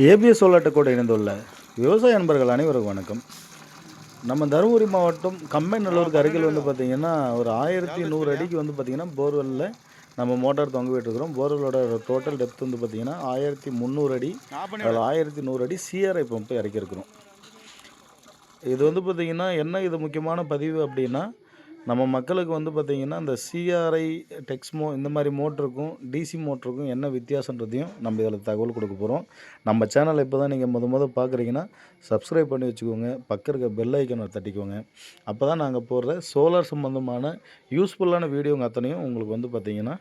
ABS சோலாட்டை இணைந்துள்ள விவசாய நண்பர்கள் அனைவருக்கும் வணக்கம். நம்ம தருமபுரி மாவட்டம் கம்பைநல்லூருக்கு அருகில் வந்து பார்த்திங்கன்னா ஒரு ஆயிரத்தி நூறு அடிக்கு வந்து பார்த்திங்கன்னா போர்வெல்லில் நம்ம மோட்டார் தொங்க விட்டுருக்குறோம் போர்வெல்லோட டோட்டல் டெப்த் வந்து பார்த்திங்கன்னா ஆயிரத்தி முந்நூறு அடி அதில் ஆயிரத்தி நூறு அடி சிஆர்ஐ பம்பு இறக்கியிருக்கிறோம். இது வந்து பார்த்திங்கன்னா என்ன இது முக்கியமான பதிவு அப்படின்னா நம்ம மக்களுக்கு வந்து பார்த்திங்கன்னா இந்த சிஆர்ஐ டெக்ஸ்மோ இந்த மாதிரி மோட்டருக்கும் டிசி மோட்டருக்கும் என்ன வித்தியாசன்றதையும் நம்ம இதில் தகவல் கொடுக்க போகிறோம் நம்ம சேனலை இப்போ தான் நீங்கள் முத முத பார்க்குறீங்கன்னா சப்ஸ்கிரைப் பண்ணி வச்சுக்கோங்க. பக்கம் இருக்க பெல் ஐக்கனை தட்டிக்கோங்க. அப்போ தான் நாங்கள் போடுற சோலார் சம்மந்தமான யூஸ்ஃபுல்லான வீடியோங்க அத்தனையும் உங்களுக்கு வந்து பார்த்திங்கன்னா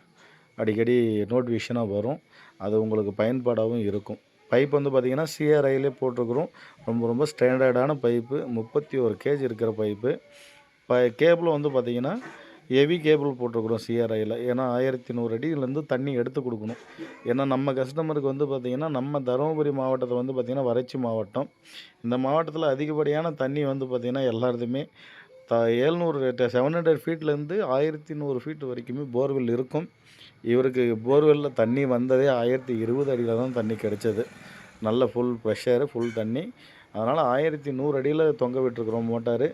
அடிக்கடி நோட்டிஃபிகேஷனாக வரும். அது உங்களுக்கு பயன்பாடாகவும் இருக்கும். பைப் வந்து பார்த்திங்கன்னா சிஆர்ஐலே போட்டிருக்கிறோம். ரொம்ப ரொம்ப ஸ்டாண்டர்டான பைப்பு முப்பத்தி ஒரு கேஜி இருக்கிற பைப்பு இப்போ கேபிளும் வந்து பார்த்திங்கன்னா ஹெவி கேபிள் போட்டிருக்குறோம் சிஆர்ஐயில் ஏன்னா ஆயிரத்தி நூறு அடியிலேருந்து தண்ணி எடுத்து கொடுக்கணும். ஏன்னா நம்ம கஸ்டமருக்கு வந்து பார்த்திங்கன்னா நம்ம தருமபுரி மாவட்டத்தை வந்து பார்த்திங்கன்னா வறட்சி மாவட்டம். இந்த மாவட்டத்தில் அதிகப்படியான தண்ணி வந்து பார்த்திங்கன்னா எல்லாருதுமே த ஏழ்நூறு செவன் ஹண்ட்ரட் ஃபீட்லேருந்து ஆயிரத்தி நூறு ஃபீட் வரைக்குமே போர்வெல் இருக்கும். இவருக்கு போர்வெல்லில் தண்ணி வந்ததே ஆயிரத்தி இருபது அடியில் தான் தண்ணி கிடச்சிது. நல்ல ஃபுல் ப்ரெஷரு ஃபுல் தண்ணி. அதனால் ஆயிரத்தி நூறு அடியில் தொங்க விட்டுருக்குறோம் மோட்டார்.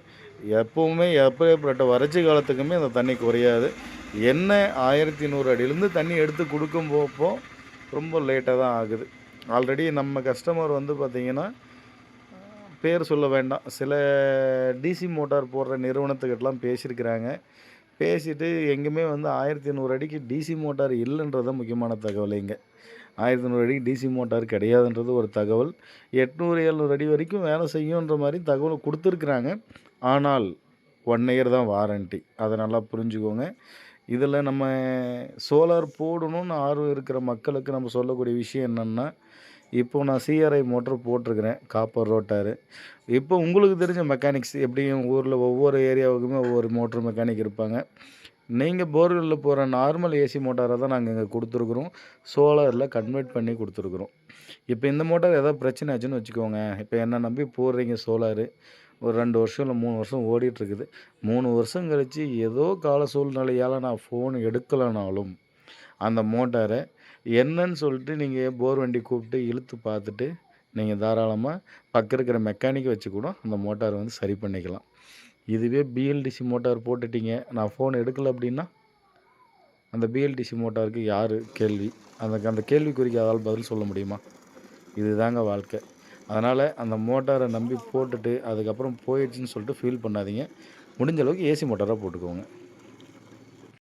எப்போவுமே எப்பேற்பட்ட வறட்சி காலத்துக்குமே அந்த தண்ணி குறையாது. என்ன ஆயிரத்தி நூறு அடியிலேருந்து தண்ணி எடுத்து கொடுக்கும் போப்போ ரொம்ப லேட்டாக தான் ஆகுது. ஆல்ரெடி நம்ம கஸ்டமர் வந்து பார்த்திங்கன்னா பேர் சொல்ல வேண்டாம். சில டிசி மோட்டார் போடுற நிறுவனத்துக்கிட்டலாம் பேசியிருக்கிறாங்க. பேசிட்டு எங்கேயுமே வந்து ஆயிரத்தி நூறு அடிக்கு டிசி மோட்டார் இல்லைன்றது முக்கியமான தகவல் இங்கே. ஆயிரத்தி நூறு அடிக்கு டிசி மோட்டார் கிடையாதுன்றது ஒரு தகவல். எட்நூறு எழுநூறு அடி வரைக்கும் வேலை செய்யுன்ற மாதிரி தகவல் கொடுத்துருக்குறாங்க. ஆனால் ஒன் இயர் தான் வாரண்ட்டி அதை நல்லா புரிஞ்சுக்கோங்க. இதில் நம்ம சோலார் போடணும்னு ஆர்வம் இருக்கிற மக்களுக்கு நம்ம சொல்லக்கூடிய விஷயம் என்னென்னா இப்போ நான் சிஆர்ஐ மோட்டர் போட்டிருக்கிறேன் காப்பர் ரோட்டாரு இப்போ உங்களுக்கு தெரிஞ்ச மெக்கானிக்ஸ் எப்படியும் ஊரில் ஒவ்வொரு ஏரியாவுக்குமே ஒவ்வொரு மோட்ரு மெக்கானிக் இருப்பாங்க. நீங்கள் போர்வெல்லில் போகிற நார்மல் ஏசி மோட்டாரை தான் நாங்கள் இங்கே கொடுத்துருக்குறோம். சோலாரில் கன்வெர்ட் பண்ணி கொடுத்துருக்குறோம். இப்போ இந்த மோட்டார் எதாவது பிரச்சனை ஆச்சுன்னு வச்சுக்கோங்க. இப்போ என்ன நம்பி போடுறீங்க சோலாரு? ஒரு ரெண்டு வருஷம் இல்லை மூணு வருஷம் ஓடிட்டுருக்குது. மூணு வருஷம் கழித்து ஏதோ கால சூழ்நிலையால் நான் ஃபோன் எடுக்கலைனாலும் அந்த மோட்டாரை என்னன்னு சொல்லிட்டு நீங்கள் போர் வண்டி கூப்பிட்டு இழுத்து பார்த்துட்டு நீங்கள் தாராளமாக பக்கம் இருக்கிற மெக்கானிக்கை வச்சு கூட அந்த மோட்டாரை வந்து சரி பண்ணிக்கலாம். இதுவே பிஎல்டிசி மோட்டார் போட்டுட்டீங்க. நான் ஃபோன் எடுக்கலை அப்படின்னா அந்த பிஎல்டிசி மோட்டாருக்கு யார்? கேள்வி. அந்த அந்த கேள்விக்குறிக்கு அதால் பதில் சொல்ல முடியுமா? இதுதாங்க வாழ்க்கை. அதனால் அந்த மோட்டாரை நம்பி போட்டுட்டு அதுக்கப்புறம் போயிடுச்சுன்னு சொல்லிட்டு ஃபீல் பண்ணாதீங்க. முடிஞ்ச அளவுக்கு ஏசி மோட்டாராக போட்டுக்கோங்க.